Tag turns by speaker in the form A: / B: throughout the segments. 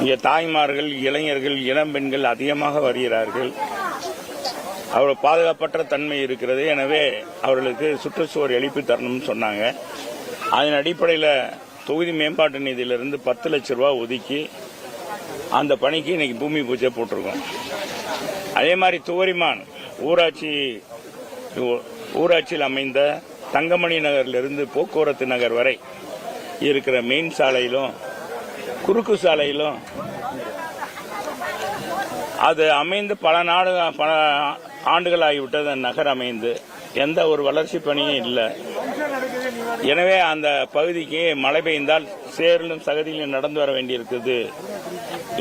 A: இங்கே தாய்மார்கள் இளைஞர்கள் இளம் பெண்கள் அதிகமாக வருகிறார்கள். அவர் பாதுகாப்பற்ற தன்மை இருக்கிறது. எனவே அவர்களுக்கு சுற்றுச்சுவர் எழுப்பி தரணும்னு சொன்னாங்க. அதன் அடிப்படையில் தொகுதி மேம்பாட்டு நிதியிலிருந்து பத்து லட்ச ரூபா ஒதுக்கி அந்த பணிக்கு இன்னைக்கு பூமி பூஜை போட்டிருக்கோம். அதே மாதிரி துவரிமான் ஊராட்சி ஊராட்சியில் அமைந்த தங்கமணி நகரிலிருந்து போக்குவரத்து நகர் வரை இருக்கிற மெயின் சாலையிலும் குறுக்கு சாலையிலும். அது அமைந்து பல நாடு பல ஆண்டுகள் ஆகிவிட்டது அந்த நகர் அமைந்து. எந்த ஒரு வளர்ச்சி பணியும் இல்லை. எனவே அந்த பகுதிக்கு மழை பெய்ந்தால் சேரிலும் சகதியிலும் நடந்து வர வேண்டியிருக்குது.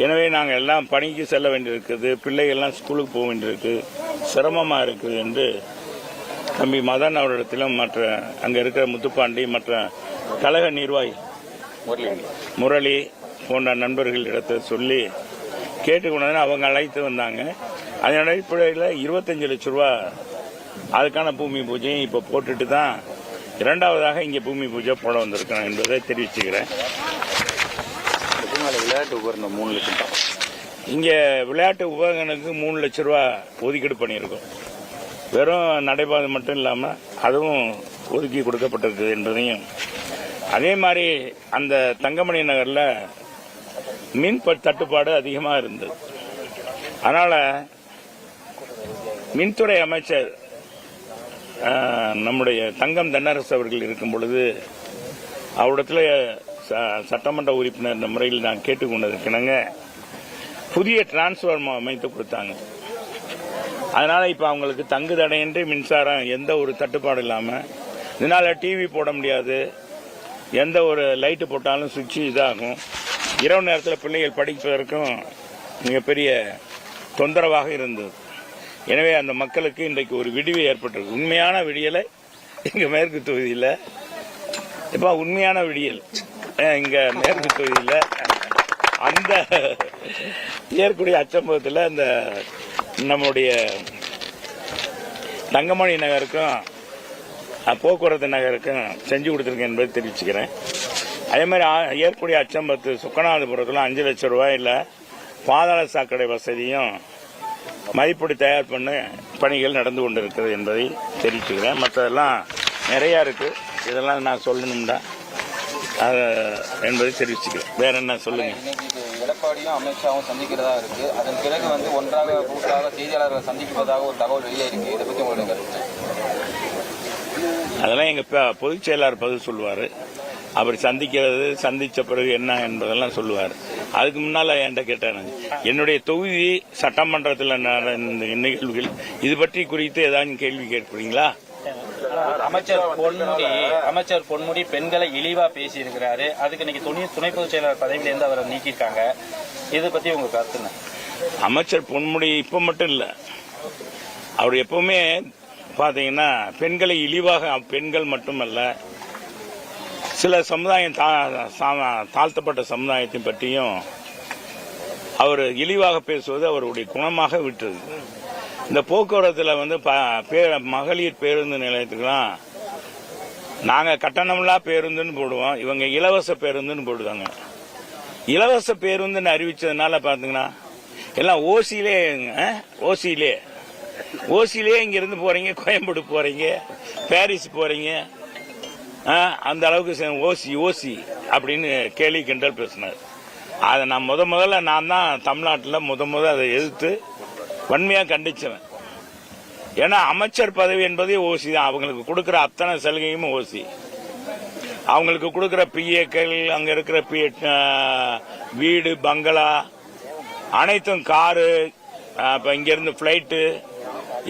A: எனவே நாங்கள் எல்லாம் பணிக்கு செல்ல வேண்டியிருக்குது. பிள்ளைகள்லாம் ஸ்கூலுக்கு போக வேண்டியிருக்கு. சிரமமாக இருக்குது என்று தம்பி மதன் அவரிடத்திலும் மற்ற அங்கே இருக்கிற முத்துப்பாண்டி மற்ற கழக நிர்வாகி முரளி போன்ற நண்பர்கள் இடத்தை சொல்லி கேட்டுக்கொண்டு அவங்க அழைத்து வந்தாங்க. அதன் அடிப்படையில் இருபத்தஞ்சு லட்ச ரூபா அதுக்கான பூமி பூஜையும் இப்போ போட்டுட்டு தான் இரண்டாவதாக இங்கே பூமி பூஜை போட வந்திருக்கேன் என்பதை தெரிவிச்சுக்கிறேன்.
B: விளையாட்டு உபகரணம் மூணு லட்சம் தான்
A: இங்கே விளையாட்டு உபகரணத்துக்கு மூணு லட்ச ரூபா ஒதுக்கீடு பண்ணியிருக்கோம். வெறும் நடைபாதை மட்டும் இல்லாமல் அதுவும் ஒதுக்கி கொடுக்கப்பட்டிருக்கு என்பதையும். அதே மாதிரி அந்த தங்கமணி நகரில் மின் தட்டுப்பாடு அதிகமாக இருந்தது. அதனால் மின்துறை அமைச்சர் நம்முடைய தங்கம் தென்னரசு அவர்கள் இருக்கும் பொழுது அவரிடத்துல ச- சட்டமன்ற உறுப்பினர் இந்த முறையில் நான் கேட்டுக்கொண்டிருக்கிறேங்க புதிய டிரான்ஸ்ஃபார்மர் அமைத்து கொடுத்தாங்க. அதனால இப்போ அவங்களுக்கு தங்கு தடையின்றி மின்சாரம் எந்த ஒரு தட்டுப்பாடு இல்லாமல் இதனால் டிவி போட முடியாது. எந்த ஒரு லைட்டு போட்டாலும் சுவிட்சு இதாகும். இரவு நேரத்தில் பிள்ளைகள் படிப்பதற்கும் மிகப்பெரிய தொந்தரவாக இருந்தது. எனவே அந்த மக்களுக்கு இன்றைக்கு ஒரு விடிவு ஏற்பட்டிருக்கு. உண்மையான விடியலை எங்கள் மேற்கு தொகுதியில் இப்போ உண்மையான விடியல். இங்கே மேற்கு தொகுதியில் அந்த ஏற்கூடிய அச்சம்பவத்தில் அந்த நம்முடைய தங்கமணி நகருக்கும் போக்குவரத்து நகருக்கும் செஞ்சு கொடுத்துருக்கேன் என்பதை தெரிவிச்சுக்கிறேன். அதே மாதிரி ஏற்கூடிய அச்சம்பத்து சுக்கநாதபுரத்தில் அஞ்சு லட்சம் ரூபாயில் பாதாள சாக்கடை வசதியும் மதிப்பீடு தயார் பண்ண பணிகள் நடந்து கொண்டிருக்கிறது என்பதை தெரிவிச்சுக்கிறேன். மற்றதெல்லாம் நிறையா இருக்கு. இதெல்லாம் நான் சொல்லணும்டா. அது என்பதை தெரிவிச்சுக்கிறேன். வேற என்ன சொல்லுங்க?
C: எடப்பாடியும் அமித்ஷாவும் சந்திக்கிறதா இருக்கு. அதன் பிறகு வந்து ஒன்றாக கூட்டாக செய்தியாளர்களை சந்திப்பதாக ஒரு தகவல் வெளியே இருக்கு இதை உங்களுடைய கருத்து?
A: அதெல்லாம் எங்க ப- பொதுச் செயலாளர் பதில் சொல்லுவாரு. அப்படி சந்திக்கிறது சந்திச்ச பிறகு என்ன என்பதெல்லாம் சொல்லுவார். அதுக்கு முன்னால என்கிட்ட கேட்டாங்க என்னுடைய தொகுதி சட்டமன்றத்தில் நடந்த நிகழ்வுகள் இது பற்றி குறித்து ஏதாவது கேள்வி கேட்பீங்களா?
D: அமைச்சர் பொன்முடி அமைச்சர் பொன்முடி பெண்களை இழிவா பேசி இருக்கிறாரு அதுக்கு இன்னைக்கு துணை துணை பொதுச் செயலாளர் பதவியில இருந்து அவரை நீக்கியிருக்காங்க. இதை பத்தி உங்க கருத்து என்ன?
A: அமைச்சர் பொன்முடி இப்ப மட்டும் இல்ல. அவர் எப்பவுமே பாத்தீங்கன்னா பெண்களை இழிவாக பெண்கள் மட்டுமல்ல சில சமுதாயம் தா- சா- தாழ்த்தப்பட்ட சமுதாயத்தை பற்றியும் அவர் இழிவாக பேசுவது அவருடைய குணமாக விட்டது. இந்த போக்குவரத்தில் வந்து மகளிர் பேருந்து நிலையத்துக்கெல்லாம் நாங்கள் கட்டணம்லாம் பேருந்துன்னு போடுவோம் இவங்க இலவச பேருந்துன்னு போடுவாங்க இலவச பேருந்துன்னு அறிவிச்சதுனால பார்த்தீங்கன்னா எல்லாம் ஓசியிலே ஓசியிலே. ஓசியிலே இங்கேருந்து போகிறீங்க போறீங்க கோயம்பேடு போறீங்க பாரிஸ் போறீங்க அந்த அளவுக்கு ஓசி ஓசி அப்படின்னு கேலி கிண்டல் பேசினார். அதை நான் முத முதல்ல நான் தான் தமிழ்நாட்டில் முத முத அதை எதிர்த்து வன்மையாக கண்டிச்சவன். ஏன்னா அமைச்சர் பதவி என்பதே ஓசி தான். அவங்களுக்கு கொடுக்குற அத்தனை சலுகையும் ஓசி. அவங்களுக்கு கொடுக்குற பிஏக்கள் அங்கே இருக்கிற பி வீடு பங்களா அனைத்தும் காரு இப்போ இங்கேருந்து ஃப்ளைட்டு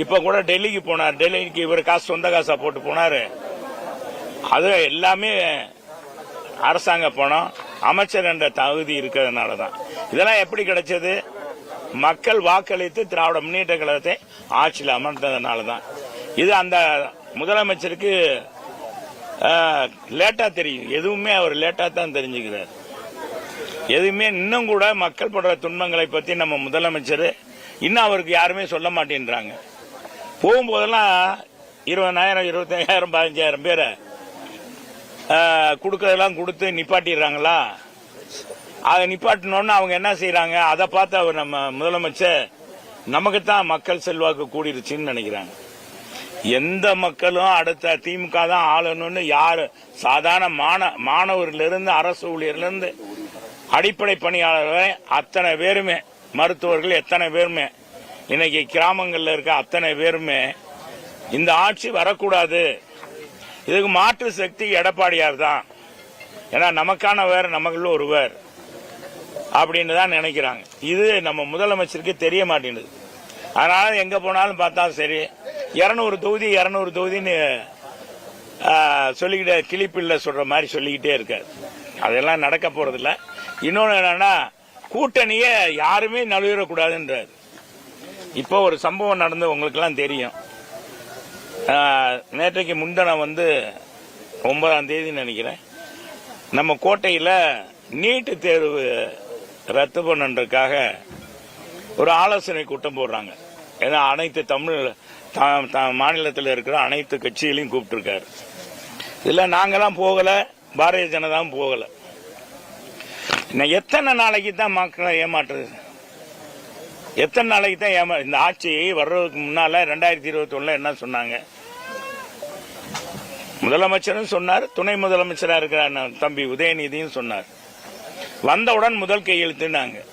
A: இப்போ கூட டெல்லிக்கு போனார். டெல்லிக்கு இவர் காசு சொந்த காசாக போட்டு போனார். அது எல்லாமே அரசாங்க பணம் அமைச்சர் என்ற தகுதி இருக்கிறதுனால தான் இதெல்லாம் எப்படி கிடைச்சது? மக்கள் வாக்களித்து திராவிட முன்னேற்ற கழகத்தை ஆட்சியில் அமர்ந்ததுனால தான் இது அந்த முதலமைச்சருக்கு லேட்டா தெரியும். எதுவுமே அவர் லேட்டா தான் தெரிஞ்சுக்கிறார். எதுவுமே இன்னும் கூட மக்கள் படுற துன்பங்களை பத்தி நம்ம முதலமைச்சர் இன்னும் அவருக்கு யாருமே சொல்ல மாட்டேன்றாங்க. போகும்போதெல்லாம் இருபதாயிரம் இருபத்தஞ்சாயிரம் பதினஞ்சாயிரம் பேரை கொடுக்கறதெல்லாம் கொடுத்து நிப்பாட்டிடுறாங்களா? அதை நிப்பாட்டணும்னு அவங்க என்ன செய்யறாங்க அதை பார்த்து அவர் நம்ம முதலமைச்சர் நமக்கு தான் மக்கள் செல்வாக்கு கூடிருச்சுன்னு நினைக்கிறாங்க. எந்த மக்களும் அடுத்த திமுக தான் ஆளணும்னு யாரு சாதாரண மாண மாணவர்களிருந்து அரசு ஊழியர்லேருந்து அடிப்படை பணியாளர்கள் அத்தனை பேருமே மருத்துவர்கள் எத்தனை பேருமே இன்னைக்கு கிராமங்களில் இருக்க அத்தனை பேருமே இந்த ஆட்சி வரக்கூடாது. இதுக்கு மாற்று சக்தி எடப்பாடியார் தான். ஏன்னா நமக்கானவர் நமக்குள்ள ஒருவர் அப்படின்னு தான் நினைக்கிறாங்க. இது நம்ம முதலமைச்சருக்கு தெரிய மாட்டேங்குது. அதனால எங்க போனாலும் பார்த்தா சரி இருநூறு தொகுதி இரநூறு தொகுதின்னு சொல்லிக்கிட்டே கிளிப்பில்ல சொல்ற மாதிரி சொல்லிக்கிட்டே இருக்காரு. அதெல்லாம் நடக்க போறதில்ல. இன்னொன்னு என்னன்னா கூட்டணியை யாருமே நழுவிடக்கூடாதுன்றாரு. இப்போ ஒரு சம்பவம் நடந்து உங்களுக்கெல்லாம் தெரியும். நேற்றைக்கு முன்தினம் வந்து ஒன்பதாம் தேதி நினைக்கிறேன். நம்ம கோட்டையில் நீட்டு தேர்வு ரத்து பண்ணுறதுக்காக ஒரு ஆலோசனை கூட்டம் போடுறாங்க. ஏன்னா அனைத்து தமிழ் த- த- மாநிலத்தில் இருக்கிற அனைத்து கட்சிகளையும் கூப்பிட்டுருக்காரு. இதில் நாங்களாம் போகலை பாரதிய ஜனதாவும் போகலை. இன்னும் எத்தனை நாளைக்கு தான் மக்களை ஏமாற்றுறது எத்தனை நாளைக்கு தான் ஏமா இந்த ஆட்சி வர்றதுக்கு முன்னால் ரெண்டாயிரத்தி இருபத்தொன்னில் என்ன சொன்னாங்க? முதலமைச்சரும் சொன்னார் துணை முதலமைச்சராக இருக்கிற அண்ணன் தம்பி உதயநிதியும் சொன்னார். வந்தவுடன் முதல் கையெழுத்துனாங்க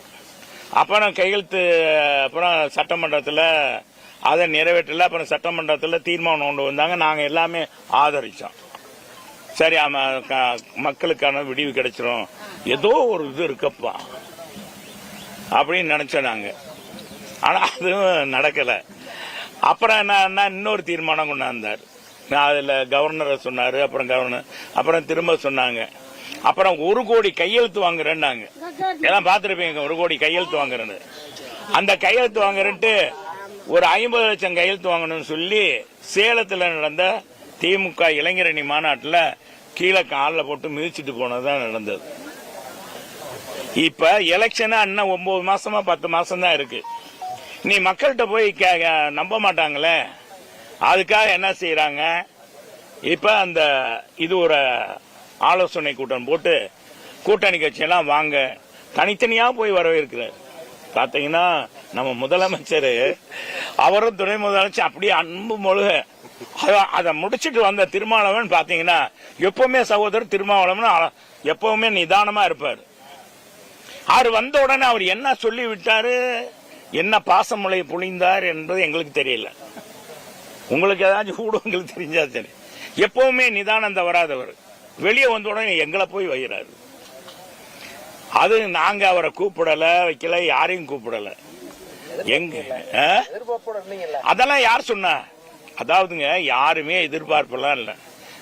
A: அப்புறம் கையெழுத்து அப்புறம் சட்டமன்றத்தில் அதை நிறைவேற்றல அப்புறம் சட்டமன்றத்தில் தீர்மானம் கொண்டு வந்தாங்க. நாங்கள் எல்லாமே ஆதரித்தோம் சரி க- மக்களுக்கான விடிவு கிடைச்சிரும். ஏதோ ஒரு இது இருக்கப்பா. அப்படின்னு நினைச்சோம் நாங்கள் ஆனால் அதுவும் நடக்கலை. அப்புறம் என்னன்னா இன்னொரு தீர்மானம் கொண்டாந்தார் நான் அதில் கவர்னரை சொன்னார் அப்புறம் கவர்னர் அப்புறம் திரும்ப சொன்னாங்க. அப்புறம் ஒரு கோடி கையெழுத்து வாங்குறேன்னாங்க. எல்லாம் பார்த்துருப்பீங்க ஒரு கோடி கையெழுத்து வாங்குறேன்னு. அந்த கையெழுத்து வாங்குறேன்ட்டு ஒரு ஐம்பது லட்சம் கையெழுத்து வாங்கணும்னு சொல்லி சேலத்தில் நடந்த திமுக இளைஞரணி மாநாட்டில் கீழே காலில் போட்டு மிதிச்சிட்டு போனதுதான் நடந்தது. இப்ப எலெக்ஷனா அண்ணன் ஒன்பது மாசமா பத்து மாசம் தான் இருக்கு. நீ மக்கள்கிட்ட போய் கே- நம்ப மாட்டாங்களே. அதுக்காக என்ன செய்யறாங்க இப்ப அந்த இது ஒரு ஆலோசனை கூட்டம் போட்டு கூட்டணி கட்சியெல்லாம் வாங்க தனித்தனியா போய் வரவேற்கிறார். பாத்தீங்கன்னா நம்ம முதலமைச்சர் அவரும் துணை முதலமைச்சர் அப்படியே அன்பு மொழுக. அதை முடிச்சிட்டு வந்த திருமாவளவன் பாத்தீங்கன்னா எப்பவுமே சகோதரர் திருமாவளவன் எப்பவுமே நிதானமா இருப்பார். அவர் வந்த உடனே அவர் என்ன சொல்லி விட்டாரு என்ன பாசமலை புழிந்தார் என்பது எங்களுக்கு தெரியல. உங்களுக்கு ஏதாச்சும் ஊடகங்களுக்கு தெரிஞ்சா சரி. எப்பவுமே நிதானம் தவறாதவர் வெளியே வந்த உடனே எங்களை போய் வைகிறாரு அது நாங்க அவரை கூப்பிடல வைக்கல யாரையும் கூப்பிடல. எங்க? அதெல்லாம் யார் சொன்னா? அதாவதுங்க யாருமே எதிர்பார்ப்பெல்லாம் இல்லை.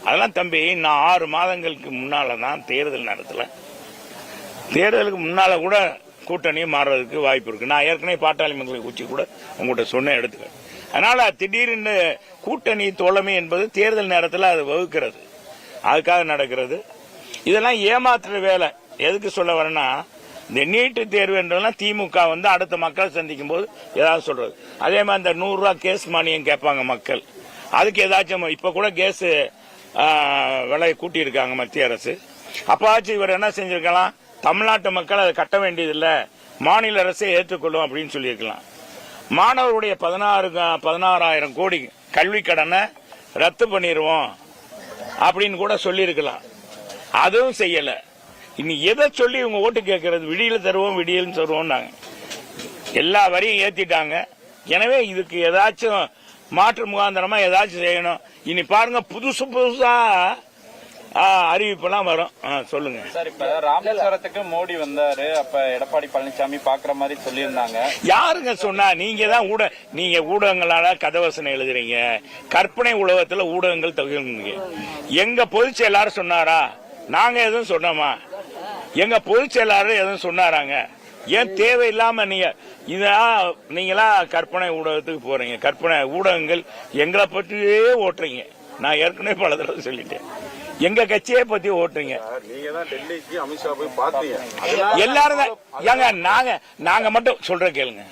A: அதெல்லாம் தம்பி நான் ஆறு மாதங்களுக்கு முன்னால தான் தேர்தல் நடத்தல. தேர்தலுக்கு முன்னால கூட கூட்டணி மாறுறதுக்கு வாய்ப்பு இருக்கு. நான் ஏற்கனவே பாட்டாளி மக்களை உச்சி கூட உங்கள்கிட்ட சொன்ன எடுத்துக்க. அதனால திடீர்னு கூட்டணி தோழமை என்பது தேர்தல் நேரத்தில் அது வகுக்கிறது. அதுக்காக நடக்கிறது. இதெல்லாம் ஏமாத்துற வேலை. எதுக்கு சொல்ல வரேன்னா இந்த நீட்டு தேர்வு என்றெல்லாம் திமுக வந்து அடுத்த மக்கள் சந்திக்கும் போது ஏதாவது சொல்றது. அதே மாதிரி இந்த நூறுரூவா கேஸ் மானியம் கேட்பாங்க மக்கள். அதுக்கு ஏதாச்சும் இப்ப கூட கேஸ் விலையை கூட்டியிருக்காங்க மத்திய அரசு. அப்பாச்சும் இவர் என்ன செஞ்சிருக்கலாம்? தமிழ்நாட்டு மக்கள் அதை கட்ட வேண்டியதில்லை. மாநில அரசே ஏற்றுக்கொள்ளும் அப்படின்னு சொல்லியிருக்கலாம். மாணவருடைய பதினாறு பதினாறாயிரம் கோடி கல்வி கடனை ரத்து பண்ணிடுவோம் அப்படின்னு கூட சொல்லியிருக்கலாம். அதுவும் செய்யல. இனி எதை சொல்லி இவங்க ஓட்டு கேட்கறது? விடியில் தருவோம் விடியல் தருவோம் எல்லா வரியும் ஏத்திட்டாங்க. எனவே இதுக்கு ஏதாச்சும் மாற்று முகாந்திரமா ஏதாச்சும் செய்யணும். இனி பாருங்க புதுசு புதுசா அறிவிப்பெல்லாம் வரும். சொல்லுங்க.
D: சார் இப்ப ராமேஸ்வரத்துக்கு மோடி வந்தாரு. அப்ப எடப்பாடி பழனிசாமி பாக்குற மாதிரி சொல்லியிருந்தாங்க.
A: யாருங்க சொன்னா நீங்க தான் ஊட நீங்க ஊடகங்களால கதவசனம் எழுதுறீங்க. கற்பனை உலகத்துல ஊடகங்கள் தகுங்க எங்க பொதுச் செயலாளர் சொன்னாரா? நாங்க எதுவும் சொன்னோமா? எங்க பொதுச் செயலாளர் எதுவும் சொன்னாராங்க? ஏன் தேவையில்லாம நீங்க இதான் நீங்களா கற்பனை ஊடகத்துக்கு போறீங்க. கற்பனை ஊடகங்கள் எங்களை பற்றியே ஓட்டுறீங்க. நான் ஏற்கனவே பல தடவை சொல்லிட்டேன். எங்க கட்சியை பத்தி ஓட்டுறீங்க.
B: நீங்க தான் டெல்லிக்கு அமித்ஷா போய் பாத்தீங்க
A: எல்லாரும் தான் ஏங்க நாங்க நாங்க மட்டும் சொல்ற கேளுங்க.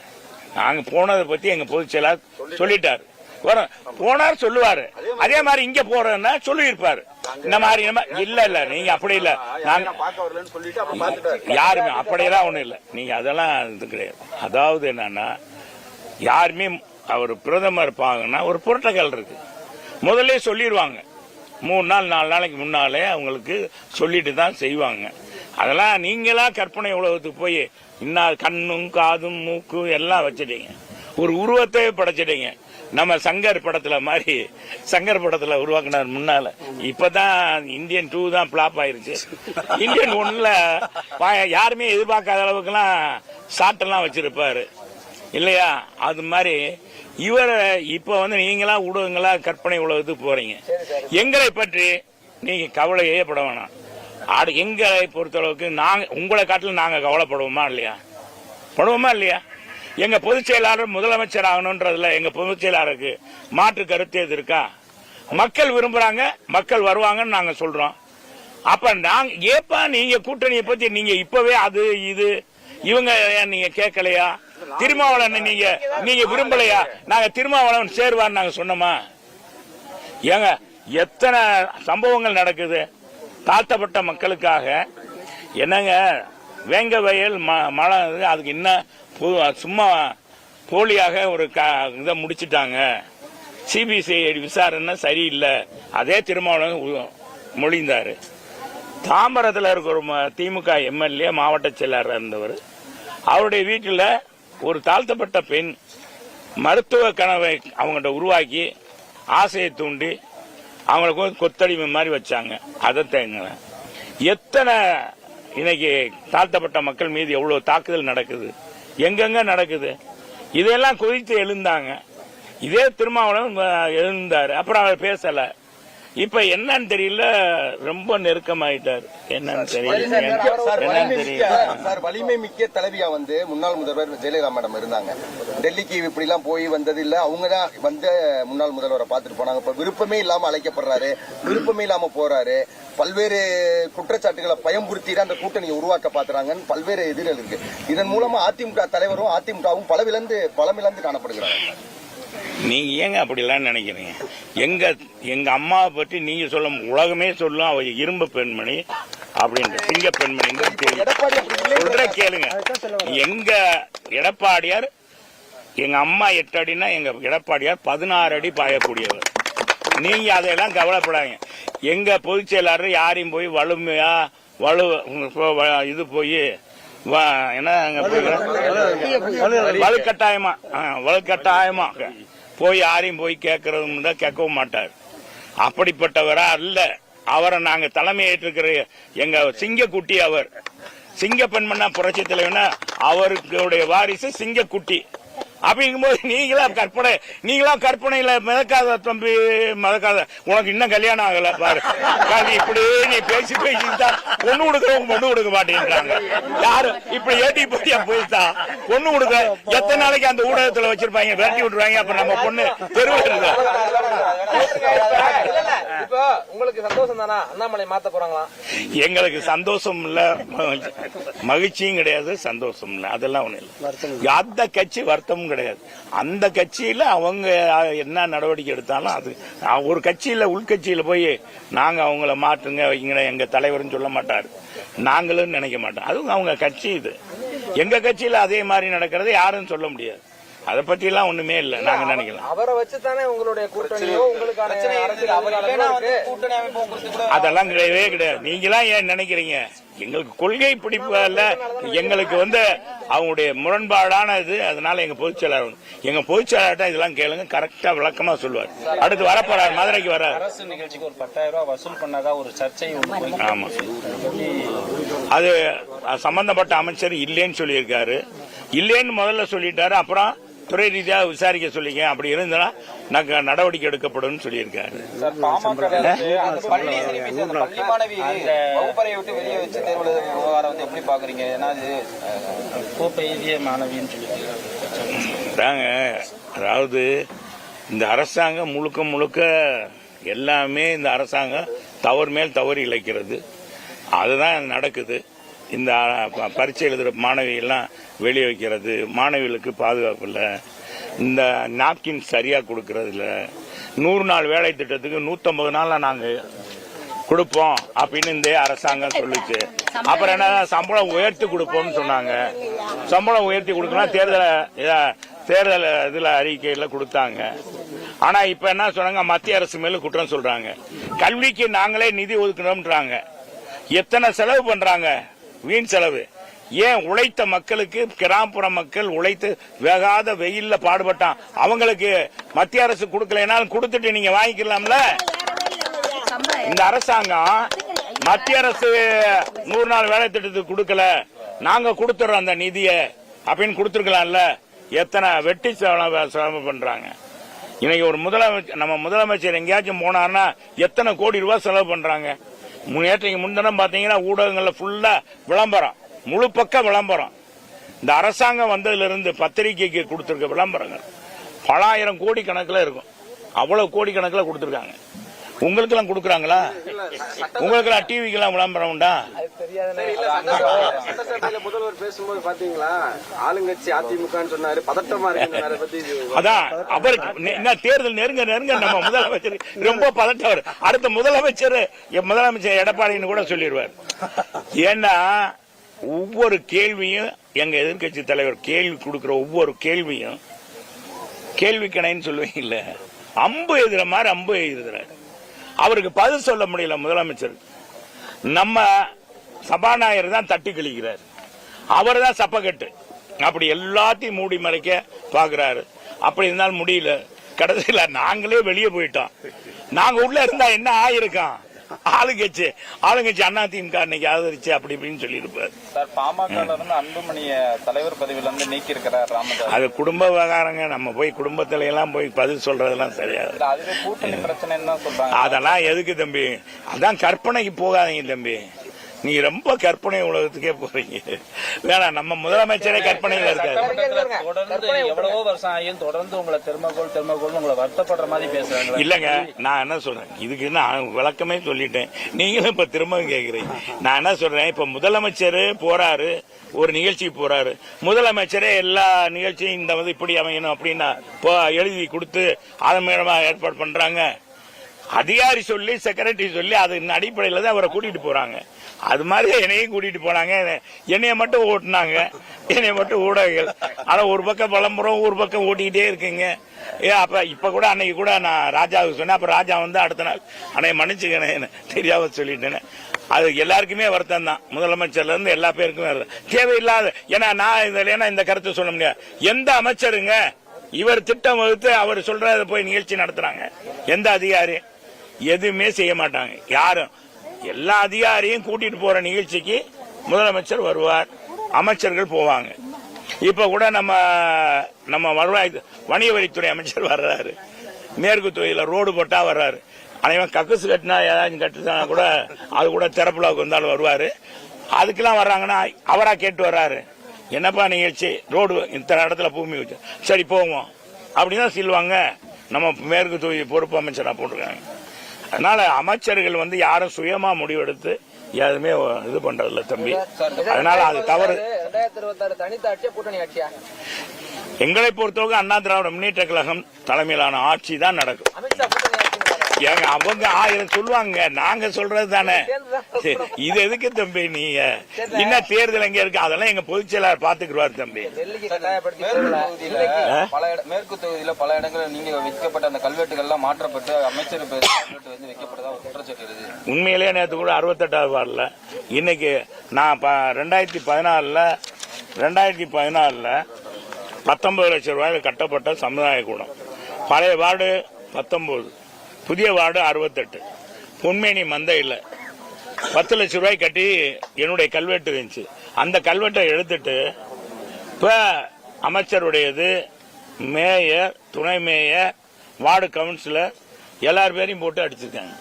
A: நாங்க போனதை பத்தி எங்க பொதுச் செயலாளர் சொல்லிட்டாரு. வரும். போனார் சொல்லுவாரு. அதே மாதிரி இங்க போறதுன்னா சொல்லியிருப்பாரு. இந்த மாதிரி இந்த மாதிரி- இல்ல இல்ல நீங்க அப்படி இல்ல.
B: பார்த்துட்டாரு.
A: யாருமே அப்படியெல்லாம் ஒண்ணும் இல்ல. நீங்க அதெல்லாம் இது கிடையாது. அதாவது என்னன்னா யாருமே அவர் பிரதமர் இருப்பாங்கன்னா ஒரு புரோட்டோகால் இருக்கு. முதல்ல சொல்லிடுவாங்க. மூணு நாள் நாலு நாளைக்கு முன்னாலே அவங்களுக்கு சொல்லிட்டு தான் செய்வாங்க. அதெல்லாம் நீங்களா கற்பனை உலகத்துக்கு போய் இன்னா கண்ணும் காதும் மூக்கும் எல்லாம் வச்சுட்டீங்க. ஒரு உருவத்தை படைச்சிட்டீங்க. நம்ம சங்கர் படத்துல மாதிரி சங்கர் படத்துல உருவாக்குனார் முன்னால. இப்பதான் இந்தியன் டூ தான் பிளாப் ஆயிருச்சு. இந்தியன் ஒன்ல யாருமே எதிர்பார்க்காத அளவுக்குலாம் சாட்டெல்லாம் வச்சிருப்பாரு. இல்லையா? அது மாதிரி இவர் இப்ப வந்து நீங்களா ஊடகங்களா கற்பனை உலகத்துக்கு போறீங்க. எங்களை பற்றி நீங்க கவலையே பட வேணாம். ஆடு எங்களை பொறுத்தளவுக்கு நாங்க உங்களை காட்டிலும் நாங்க கவலைப்படுவோமா இல்லையா? படுவோமா இல்லையா? எங்க பொதுச் செயலாளர் முதலமைச்சர் ஆகணும்ன்றதுல எங்க பொதுச் செயலாளருக்கு மாற்று கருத்து எது இருக்கா? மக்கள் விரும்புறாங்க மக்கள் வருவாங்கன்னு நாங்க சொல்றோம். அப்ப நாங்க ஏப்பா நீங்க கூட்டணியை பத்தி நீங்க இப்பவே அது இது இவங்க ஏன் நீங்க கேட்கலையா? திருமாவளவன் நீங்க நீங்க விரும்பலையா? நாங்க திருமாவளவன் சேருவார் நாங்க சொன்னோமா? ஏங்க எத்தனை சம்பவங்கள் நடக்குது? தாழ்த்தப்பட்ட மக்களுக்காக. என்னங்க வேங்க வயல் மழை அதுக்கு பு- சும்மா போலியாக ஒரு இதை முடிச்சிட்டாங்க. சிபிசிஐடி விசாரணை சரியில்லை. அதே திருமாவளவன் உ- மொழிந்தாரு. தாம்பரத்தில் இருக்கிற திமுக எம்எல்ஏ மாவட்ட செயலாளர் இருந்தவர். அவருடைய வீட்டில் ஒரு தாழ்த்தப்பட்ட பெண் மருத்துவ கனவை அவங்கள்ட்ட உருவாக்கி ஆசையை தூண்டி அவங்களுக்கு வந்து கொத்தடிமை மாதிரி வச்சாங்க. அதை தேங்க எத்தனை இன்னைக்கு தாழ்த்தப்பட்ட மக்கள் மீது எவ்வளோ தாக்குதல் நடக்குது? எங்கெங்க நடக்குது? இதெல்லாம் குறித்து எழுந்தாங்க. இதே திருமாவளவன் எழுந்தார். அப்புறம் அவர் பேசலை. இப்ப என்னன்னு தெரியல ரொம்ப நெருக்கமாயிட்டார். என்னன்னு தெரியல. என்னன்னு
E: வலிமை
A: தெரியல.
E: மிக்க சார் வலிமை மிக்க தலைவியா வந்து முன்னாள் முதல்வர் ஜெயலலிதா மேடம் இருந்தாங்க. டெல்லிக்கு இப்படி எல்லாம் போய் வந்தது இல்ல அவங்க தான் வந்து முன்னாள் முதல்வரை பார்த்துட்டு போனாங்க. இப்ப விருப்பமே இல்லாம அழைக்கப்படுறாரு. விருப்பமே இல்லாம போறாரு. பல்வேறு குற்றச்சாட்டுகளை பயம்புறுத்தி தான் அந்த கூட்டணியை உருவாக்க பாத்துறாங்கன்னு பல்வேறு எதிர்கள் இருக்கு. இதன் மூலமா அதிமுக தலைவரும் அதிமுகவும் பலவிழந்து பலமிழந்து காணப்படுகிறாங்க
A: நீங்க ஏங்க அப்படிலாம் நினைக்கிறீங்க? எங்க எங்க அம்மாவை பற்றி நீங்க சொல்ல உலகமே சொல்லும் அவ இரும்பு பெண்மணி அப்படின்ற சிங்க பெண்மணி சொல்ற கேளுங்க. எங்க எடப்பாடியார் எங்க அம்மா எட்டு அடினா எங்க எடப்பாடியார் பதினாறு அடி பாயக்கூடியவர். நீங்க அதையெல்லாம் கவலைப்படாதீங்க. எங்க பொதுச் செயலாளர் யாரையும் போய் வலுமையா வலு இது போய் என்ன வலுக்கட்டாயமா வலுக்கட்டாயமா போய் யாரையும் போய் கேட்கறதும் தான் கேட்கவும் மாட்டார். அப்படிப்பட்டவரா அல்ல. அவரை நாங்க தலைமை ஏற்றிருக்கிற எங்க சிங்கக்குட்டி அவர். சிங்க பெண்மண்ணா புரட்சி தலைவனா அவருடைய வாரிசு சிங்கக்குட்டி. அப்படிங்கும்போது நீங்களா கற்பனை நீங்களா கற்பனையில மிதக்காத தம்பி மிதக்காத. உனக்கு இன்னும் கல்யாணம் ஆகல பாரு. இப்படி நீ பேசி பேசிட்டா பொண்ணு கொடுக்கறவங்க பொண்ணு கொடுக்க மாட்டேங்கிறாங்க யாரு? இப்படி ஏட்டி போட்டியா போயிட்டா? பொண்ணு கொடுக்க எத்தனை நாளைக்கு அந்த ஊடகத்துல வச்சிருப்பாங்க? விரட்டி விட்டுருவாங்க. அப்ப நம்ம பொண்ணு தெருவில் இருக்கா?
C: இப்போ உங்களுக்கு சந்தோஷம் தானா? அண்ணாமலை மாத்த போறாங்களா?
A: எங்களுக்கு சந்தோஷம் இல்ல. மகிழ்ச்சி- மகிழ்ச்சியும் கிடையாது சந்தோஷம் இல்ல. அதெல்லாம் ஒண்ணு இல்ல. அந்த கட்சி கிடையாது. அந்த கட்சியில அவங்க என்ன நடவடிக்கை எடுத்தாலும் அது ஒரு கட்சியில உள்கட்சியில போய் நாங்க அவங்கள மாற்றுங்க வைங்க எங்க தலைவர்னு சொல்ல மாட்டாரு. நாங்களும் நினைக்க மாட்டோம். அதுவும் அவங்க கட்சி இது. எங்க கட்சியில அதே மாதிரி நடக்கிறது யாரும் சொல்ல முடியாது. அதை எல்லாம் ஒண்ணுமே இல்ல. நாங்க நினைக்கலாம்.
C: அவரை வச்சு தானே உங்களுடைய கூட்டணியோ உங்களுக்கான
A: அதெல்லாம் கிடையவே கிடையாது. நீங்களாம் ஏன் நினைக்கிறீங்க? எங்களுக்கு கொள்கை பிடிப்பு அல்ல. எங்களுக்கு வந்து அவங்களுடைய முரண்பாடான இது. அதனால எங்க பொதுச் செயலாளர் எங்க பொதுச் செயலாளர்ட்ட இதெல்லாம் கேளுங்க. கரெக்டா விளக்கமா சொல்லுவார். அடுத்து வரப்போறார் மதுரைக்கு வர்றார்
D: அரசு நிகழ்ச்சிக்கு ஒரு பத்தாயிரம் ரூபாய் வசூல் பண்ணதா ஒரு சர்ச்சை
A: ஆமா. அது சம்பந்தப்பட்ட அமைச்சர் இல்லைன்னு சொல்லியிருக்காரு. இல்லைன்னு முதல்ல சொல்லிட்டாரு. அப்புறம் துறை ரீதியாக விசாரிக்க சொல்லிங்க அப்படி இருந்தா நாங்க நடவடிக்கை எடுக்கப்படும் சொல்லியிருக்காரு. தாங்க அதாவது இந்த அரசாங்கம் முழுக்க முழுக்க எல்லாமே இந்த அரசாங்கம் தவறு மேல் தவறு இழைக்கிறது. அதுதான் நடக்குது. இந்த ப- பரீட்சை எழுதுகிற மாணவியெல்லாம் வெளியே வைக்கிறது. மாணவிகளுக்கு பாதுகாப்பு இல்லை. இந்த நாப்கின் சரியாக கொடுக்கறது இல்லை நூறு நாள் வேலை திட்டத்துக்கு நூற்றம்பது நாளில் நாங்கள் கொடுப்போம் அப்படின்னு இந்த அரசாங்கம் சொல்லிச்சு. அப்புறம் என்ன சம்பளம் உயர்த்தி கொடுப்போம்னு சொன்னாங்க. சம்பளம் உயர்த்தி கொடுக்கணும் தேர்தல் தேர்தல் இதில் அறிக்கையில் கொடுத்தாங்க. ஆனால் இப்போ என்ன சொன்னாங்க? மத்திய அரசு மேலே குற்றம் சொல்கிறாங்க கல்விக்கு நாங்களே நிதி ஒதுக்கணும்ன்றாங்க. எத்தனை செலவு பண்ணுறாங்க வீண் செலவு. ஏன் உழைத்த மக்களுக்கு கிராமப்புற மக்கள் உழைத்து வேகாத வெயில்ல பாடுபட்டான். அவங்களுக்கு மத்திய அரசு கொடுக்கலனாலும் கொடுத்துட்டு நீங்க வாங்கிக்கலாம்ல? இந்த அரசாங்கம் மத்திய அரசு நூறு நாள் வேலை திட்டத்துக்கு கொடுக்கல. நாங்க கொடுத்துறோம் அந்த நிதியை. அப்படின்னு கொடுத்துருக்கலாம்ல. எத்தனை வெட்டி செலவு செலவு பண்றாங்க. இன்னைக்கு ஒரு முதலமைச்சர் நம்ம முதலமைச்சர் எங்கேயாச்சும் போனார்னா எத்தனை கோடி ரூபாய் செலவு பண்றாங்க. நேற்றைக்கு முன்தினம் பார்த்தீங்கன்னா ஊடகங்களில் ஃபுல்லாக விளம்பரம். முழு பக்க விளம்பரம். இந்த அரசாங்கம் வந்ததிலிருந்து பத்திரிகைக்கு கொடுத்துருக்க விளம்பரங்கள். பல ஆயிரம் கோடி கணக்கில் இருக்கும். அவ்வளோ கோடி கணக்கில் கொடுத்துருக்காங்க. உங்களுக்கு எல்லாம் கொடுக்கறாங்களா உங்களுக்கு எல்லாம் டிவிக்கு எல்லாம் விளம்பரம் உண்டா?
B: சட்டசபையில முதல்வர் பேசும்போது பாத்தீங்களா? ஆளுங்கட்சி அதிமுகன்னு சொன்னாரு. பதட்டமா இருக்கு
A: அதான் அவருக்கு என்ன தேர்தல் நெருங்க நெருங்க நம்ம முதலமைச்சர். ரொம்ப பதட்டவர். அடுத்த முதலமைச்சர் என் முதலமைச்சர் எடப்பாடின்னு கூட சொல்லிடுவார். ஏன்னா ஒவ்வொரு கேள்வியும் எங்க எதிர்க்கட்சி தலைவர் கேள்வி கொடுக்கிற ஒவ்வொரு கேள்வியும் கேள்வி கணைன்னு சொல்லுவீங்கல்ல. அம்பு எழுதுற மாதிரி அம்பு எழுதுறாரு. அவருக்கு பதில் சொல்ல முடியல முதலமைச்சர். நம்ம சபாநாயகர் தான் தட்டி கழிக்கிறார். அவர் தான் சப்பக்கட்டு அப்படி எல்லாத்தையும் மூடி மறைக்க பாக்குறாரு. அப்படி இருந்தாலும் முடியல. கடைசியில் நாங்களே வெளியே போயிட்டோம். நாங்க உள்ள இருந்தா என்ன ஆயிருக்கான் ஆளுங்கட்சி ஆளுங்கட்சி அதிமுக இன்னைக்கு ஆதரிச்சு அப்படி இப்படின்னு சொல்லியிருப்பாரு.
C: சார் பாமக இருந்து அன்புமணிய தலைவர் பதவியில இருந்து நீக்கி இருக்கிறார் ராமதாஸ்.
A: அது குடும்ப விவகாரங்க நம்ம போய் குடும்பத்துல எல்லாம் போய் பதில் சொல்றதெல்லாம் சரியாது.
C: அதுவே கூட்டணி பிரச்சனைன்னு தான் சொல்றாங்க.
A: அதெல்லாம் எதுக்கு தம்பி? அதான் கற்பனைக்கு போகாதீங்க தம்பி. நீங்க ரொம்ப கற்பனை உலகத்துக்கே போறீங்க. வேணாம் நம்ம முதலமைச்சரே கற்பனையில இருக்காரு.
D: தொடர்ந்து எவ்வளவோ வருஷம் ஆகியும் தொடர்ந்து உங்களை தெர்மகோல் தெர்மகோல் உங்களை வருத்தப்படுற மாதிரி பேசுறாங்க
A: இல்லங்க நான் என்ன சொல்றேன்? இதுக்கு நான் விளக்கமே சொல்லிட்டேன். நீங்களும் இப்ப திரும்ப கேக்குறீங்க. நான் என்ன சொல்றேன்? இப்ப முதலமைச்சர் போறாரு. ஒரு நிகழ்ச்சிக்கு போறாரு. முதலமைச்சரே எல்லா நிகழ்ச்சியும் இந்த வந்து இப்படி அமையணும் அப்படின்னா இப்போ எழுதி கொடுத்து அதன் மூலமா ஏற்பாடு பண்றாங்க. அதிகாரி சொல்லி செக்ரட்டரி சொல்லி அதன் அடிப்படையில் தான் அவரை கூட்டிட்டு போறாங்க. அது மாதிரி என்னையும் கூட்டிட்டு போனாங்க. என்னைய மட்டும் ஓட்டினாங்க. என்னைய மட்டும் ஊடகங்கள். ஆனா ஒரு பக்கம் விளம்பரம் ஒரு பக்கம் ஓட்டிக்கிட்டே இருக்குங்க. ஏ அப்ப இப்ப கூட அன்னைக்கு கூட நான் ராஜாவுக்கு சொன்னேன். அப்ப ராஜா வந்து அடுத்த நாள் அன்னைய மன்னிச்சுக்கணே தெரியாம சொல்லிட்டேன்னு. அது எல்லாருக்குமே வருத்தம் தான். முதலமைச்சர்ல இருந்து எல்லா பேருக்குமே தேவையில்லாத ஏன்னா நான் இதுல ஏன்னா இந்த கருத்தை சொல்ல முடியாது. எந்த அமைச்சருங்க இவர் திட்டம் வகுத்து அவர் சொல்றத போய் நிகழ்ச்சி நடத்துறாங்க. எந்த அதிகாரி? எதுவுமே செய்ய மாட்டாங்க. யாரும். எல்லா அதிகாரியும் கூட்டிட்டு போற நிகழ்ச்சிக்கு முதலமைச்சர் வருவார். அமைச்சர்கள் போவாங்க. இப்ப கூட நம்ம நம்ம வருவாய் வணிக வரித்துறை அமைச்சர் வர்றாரு. மேற்கு தொழில ரோடு போட்டா வர்றாரு. அனைவன் கக்குசு கட்டினா ஏதாச்சும் கட்டுனா கூட அது கூட திறப்புலாவுக்கு வந்தாலும் வருவாரு. அதுக்கெல்லாம் வர்றாங்கன்னா அவரா கேட்டு வர்றாரு. என்னப்பா நிகழ்ச்சி? ரோடு இத்தனை இடத்துல பூமி வச்சு. சரி போவோம். அப்படிதான் சொல்லுவாங்க. நம்ம மேற்கு தொகுதி பொறுப்பு அமைச்சராக போட்டிருக்காங்க. அதனால அமைச்சர்கள் வந்து யாரும் சுயமா முடிவெடுத்து எதுவுமே இது பண்றதில்ல தம்பி. அதனால அது தவறு. எங்களை பொறுத்தவரை அண்ணா திராவிட முன்னேற்ற கழகம் தலைமையிலான ஆட்சி தான் நடக்கும். ஏங்க அவங்க ஆயிரம் சொல்லுவாங்க. நாங்க சொல்றது தானே? இது எதுக்கு தம்பி நீங்க என்ன தேர்தல் எங்க இருக்கு? அதெல்லாம் எங்க பொதுச் செயலாளர் பாத்துக்குருவார் தம்பி.
C: மேற்கு தொகுதியில பல இடங்களில் நீங்க வைக்கப்பட்ட அந்த கல்வெட்டுகள் எல்லாம் மாற்றப்பட்டு அமைச்சர் வந்து வைக்கப்பட்டதா குற்றச்சாட்டு
A: உண்மையிலேயே நேற்று கூட அறுபத்தெட்டாவது வார்டில் இன்னைக்கு நான் ரெண்டாயிரத்தி பதினாலில் ரெண்டாயிரத்தி பதினாலில் பத்தொன்பது லட்சம் ரூபாயில் கட்டப்பட்ட சமுதாய கூடம். பழைய வார்டு பத்தொன்பது. புதிய வார்டு அறுபத்தெட்டு. பொன்மேனி மந்தையில் பத்து லட்சம் ரூபாய் கட்டி என்னுடைய கல்வெட்டு இருந்துச்சு. அந்த கல்வெட்டை எடுத்துட்டு இப்போ அமைச்சருடையது மேயர் துணை மேயர் வார்டு கவுன்சிலர் எல்லார் பேரையும் போட்டு அடிச்சிருக்காங்க.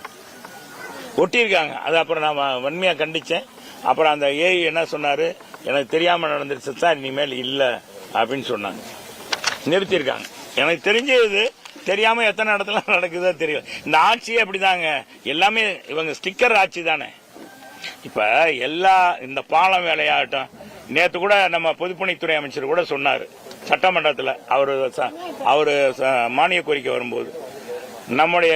A: ஒட்டியிருக்காங்க. அது அப்புறம் நான் வ- கண்டித்தேன் அப்புறம் அந்த ஏஐ என்ன சொன்னார்? எனக்கு தெரியாமல் நடந்துருச்சு சார் இனிமேல் இல்லை. அப்படின்னு சொன்னாங்க. நிறுத்தியிருக்காங்க. எனக்கு தெரிஞ்சது தெரியாம எத்தனை இடத்துல நடக்குதோ தெரியல. இந்த ஆட்சியே அப்படிதாங்க. எல்லாமே இவங்க ஸ்டிக்கர் ஆட்சி தானே. இப்ப எல்லா இந்த பாலம் வேலையாகட்டும். நேற்று கூட நம்ம பொதுப்பணித்துறை அமைச்சர் கூட சொன்னார். சட்டமன்றத்தில் அவரு ச- அவரு ச- மானிய கோரிக்கை வரும்போது. நம்முடைய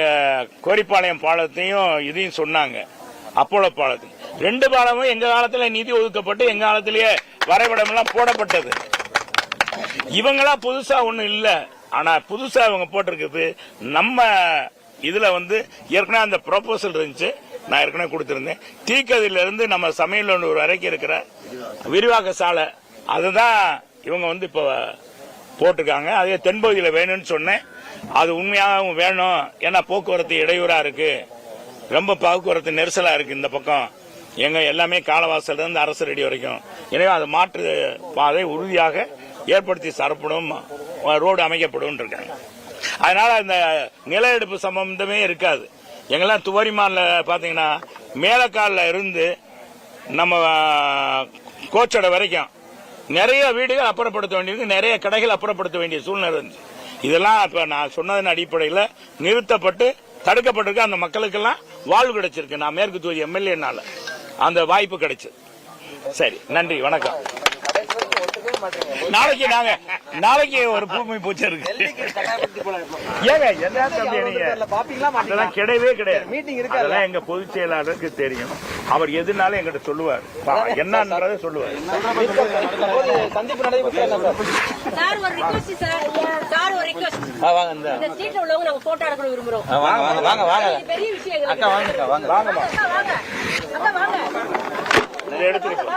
A: கோரிப்பாளையம் பாலத்தையும் இதையும் சொன்னாங்க. அப்போலோ பாலத்தையும். ரெண்டு பாலமும் எங்க காலத்துல நிதி ஒதுக்கப்பட்டு எங்க காலத்திலேயே வரைபடம் எல்லாம் போடப்பட்டது. இவங்களா புதுசா ஒன்றும் இல்லை. ஆனா புதுசா இவங்க போட்டிருக்கிறது நம்ம இதுல வந்து ஏற்கனவே அந்த ப்ரொபோசல் இருந்துச்சு. நான் ஏற்கனவே கொடுத்திருந்தேன். தீக்கதில இருந்து நம்ம சமையல் வரைக்கும் இருக்கிற விரிவாக்க சாலை அதுதான் இவங்க வந்து இப்போ போட்டிருக்காங்க. அதே தென்பகுதியில் வேணும்னு சொன்னேன். அது உண்மையாகவும் வேணும். ஏன்னா போக்குவரத்து இடையூறா இருக்கு. ரொம்ப போக்குவரத்து நெரிசலா இருக்கு இந்த பக்கம். எங்க எல்லாமே காலவாசல்ல இருந்து அரசு ரெடி வரைக்கும். எனவே அது மாற்று பாதை உறுதியாக ஏற்படுத்தி தரப்படும் ரோடு அமைக்கப்படும் இருக்காங்க அதனால இந்த நில எடுப்பு சம்பந்தமே இருக்காது. எங்கெல்லாம் துவரிமான்ல பார்த்தீங்கன்னா மேலக்காலில் இருந்து நம்ம கோச்சடை வரைக்கும் நிறைய வீடுகள் அப்புறப்படுத்த வேண்டியிருக்கு நிறைய கடைகள் அப்புறப்படுத்த வேண்டிய சூழ்நிலை இருந்துச்சு. இதெல்லாம் இப்போ நான் சொன்னதன் அடிப்படையில் நிறுத்தப்பட்டு தடுக்கப்பட்டிருக்கு அந்த மக்களுக்கெல்லாம் வாழ்வு கிடைச்சிருக்கு. நான் மேற்கு தொகுதி எம்எல்ஏனால அந்த வாய்ப்பு கிடைச்சது. சரி நன்றி வணக்கம். நாளைக்கு நாங்க நாளைக்கு ஒரு பூமி பூச்சி இருக்கு. ஏங்க என்ன தம்பி நீங்க? அதெல்லாம் கிடையவே கிடையாது.
B: மீட்டிங் இருக்கு
A: அதெல்லாம் எங்க பொதுச் செயலாளருக்கு தெரியும். அவர் எதுனாலும் எங்கிட்ட சொல்லுவார். என்னன்றதை சொல்லுவார்.
B: சந்திப்பு நடைபெற்ற
F: சார்? ஒரு ரிக்வெஸ்ட் சார். சார் ஒரு ரிக்வெஸ்ட்
D: வாங்க இந்த
F: இந்த சீட்ல உள்ளவங்க நாங்க போட்டோ எடுக்கணும் விரும்புறோம்.
D: வாங்க வாங்க வாங்க வாங்க.
F: இது பெரிய விஷயம் எங்களுக்கு.
D: அக்கா வாங்க. வாங்க
F: வாங்க. அக்கா வாங்க.
A: இதை எடுத்துருக்கோம்.